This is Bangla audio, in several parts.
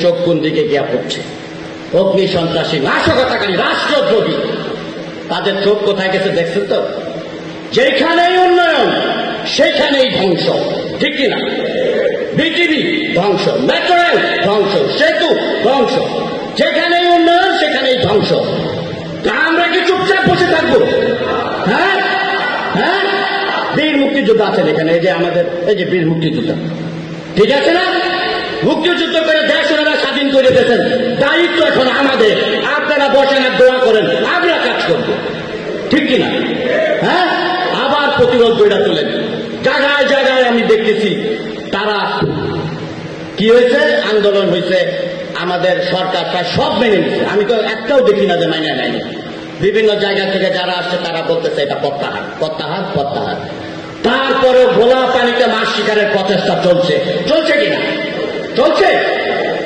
চোখ কোন দিকে গিয়া পড়ছে? অগ্নি সন্ত্রাসী, নাশকতাকারী, রাষ্ট্রদ্রোহী। তাদের চোখ কোথায় গেছে দেখছেন তো? যেখানেই উন্নয়ন, সেখানেই ধ্বংস। ঠিক কিনা? বিটিভি ধ্বংস। মেট্রো রেল ধ্বংস। সেতু, ধ্বংস। যেখানেই উন্নয়ন, সেখানেই ধ্বংস। তা আমরা কি চুপচাপ বসে থাকব? হ্যাঁ? হ্যাঁ? বীর মুক্তিযোদ্ধা আছেন এখানে। এই যে আমাদের, এই যে বীর মুক্তিযোদ্ধা। ঠিক আছে না? মুক্তিযুদ্ধ করে দেশ ওনারা স্বাধীন করে দিয়েছেন। দায়িত্ব এখন আমাদের। আপনারা বসেন আর দোয়া করেন। আমরা কাজ করব। ঠিক কিনা? হ্যাঁ? আবার প্রতিরোধ গড়া তোলেন। জায়গায় জায়গায় আমি দেখতেছি, তারা কি হয়েছে? আন্দোলন হয়েছে। আমাদের সরকার প্রায় সব মেনে নিচ্ছে আমি তো একটাও দেখি না যে মাইনে নেয়নি বিভিন্ন জায়গা থেকে যারা আসছে, তারা বলতেছে, এটা প্রত্যাহার প্রত্যাহার প্রত্যাহার। তারপরে ভোলা পানিতে মাছ শিকারের প্রচেষ্টা চলছে। চলছে কিনা? চলছে?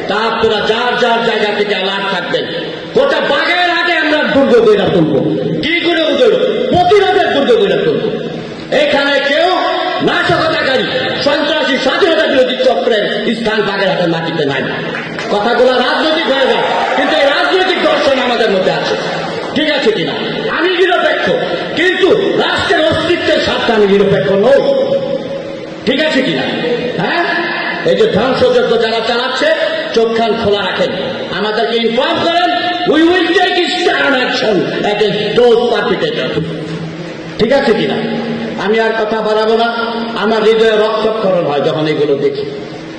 তা আপনারা যার যার জায়গা থেকে অ্যালার্ট থাকবেন। গোটা বাগের আগে আমরা দুর্গ গইরা তুলবো। কি করে উঠল প্রতিরোধের দুর্গ গইরা তুলবো। এখানে কেউ নাশকতাকারী, সন্ত্রাসী, স্বাধীনতা বিরোধী চক্রের স্থান বাগেরহাটের মাটিতে নাই। কথাগুলো রাজনৈতিক হয়ে যায়, কিন্তু এই রাজনৈতিক দর্শন আমাদের মধ্যে আছে। ঠিক আছে কিনা? আমি নিরপেক্ষ, কিন্তু রাষ্ট্রের অস্তিত্বের স্বার্থে আমি নিরপেক্ষ নই। ঠিক আছে কিনা? হ্যাঁ? এই যে ধ্বংসযজ্ঞ যারা চালাচ্ছে, চোখ খান খোলা রাখেন। আমাদেরকে ইনফর্ম করেন we will take stern action against those ঠিক আছে কিনা? আমি আর কথা বাড়াবো না। আমার হৃদয়ে রক্তক্ষরণ হয় যখন এগুলো দেখি।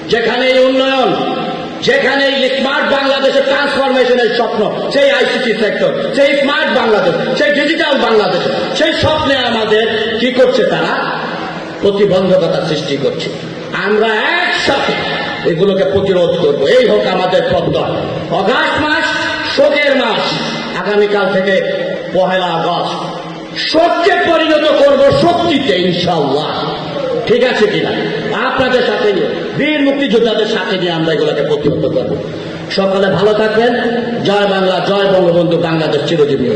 যেখানে এই উন্নয়ন, যেখানে এই স্মার্ট বাংলাদেশের ট্রান্সফরমেশনের স্বপ্ন, সেই আইসিটি সেক্টর সেই স্মার্ট বাংলাদেশ, সেই ডিজিটাল বাংলাদেশ, সেই স্বপ্নে আমাদের কি করছে তারা? প্রতিবন্ধকতা সৃষ্টি করছে। আমরা একসাথে এগুলোকে প্রতিরোধ করব। এই হোক আমাদের প্রত্যয় অগাস্ট মাস, শোকের মাস। আগামীকাল থেকে পহেলা আগস্ট। শোককে পরিণত করব শক্তিতে ইনশাল্লাহ ঠিক আছে কিনা? আপনাদের সাথে নিয়ে, বীর মুক্তিযোদ্ধাদের সাথে নিয়ে আমরা এগুলোকে প্রতিহত করব। সকালে ভালো থাকবেন। জয় বাংলা, জয় বঙ্গবন্ধু, বাংলাদেশ চিরজীবী।